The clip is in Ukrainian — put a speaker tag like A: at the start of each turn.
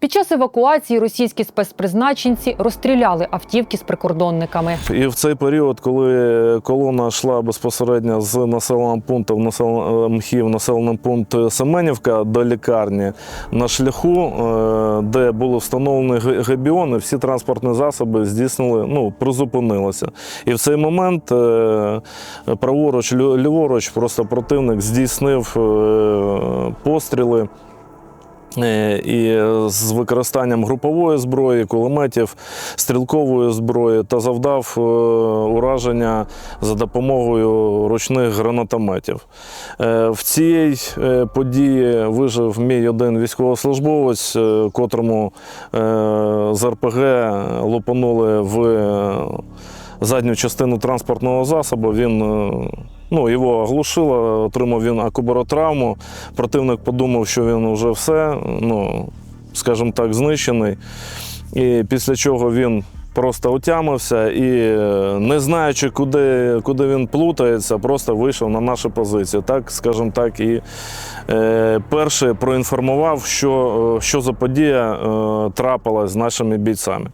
A: Під час евакуації російські спецпризначенці розстріляли автівки з прикордонниками.
B: І в цей період, коли колона йшла безпосередньо з населеного пункту в населений МХІВ, населений пункт Семенівка до лікарні, на шляху, е, де були встановлені гебіони, всі транспортні засоби здійснили, ну, призупинилися. І в цей момент е, праворуч, ліворуч, просто противник здійснив е, постріли. Е, І з використанням групової зброї, кулеметів, стрілкової зброї та завдав е, ураження за допомогою ручних гранатометів. Е, В цій е, події вижив мій один військовослужбовець, е, котрому е, з РПГ лупанули в е, задню частину транспортного засобу. Він е, ну, його оглушило, отримав він акубаротравму. Противник подумав, що він вже все, ну, скажімо так, знищений. І після чого він просто отямився і, е, не знаючи, куди, куди він плутається, просто вийшов на нашу позицію. Так, скажімо так, і е, перший проінформував, що, е, що за подія е, трапилась з нашими бійцями.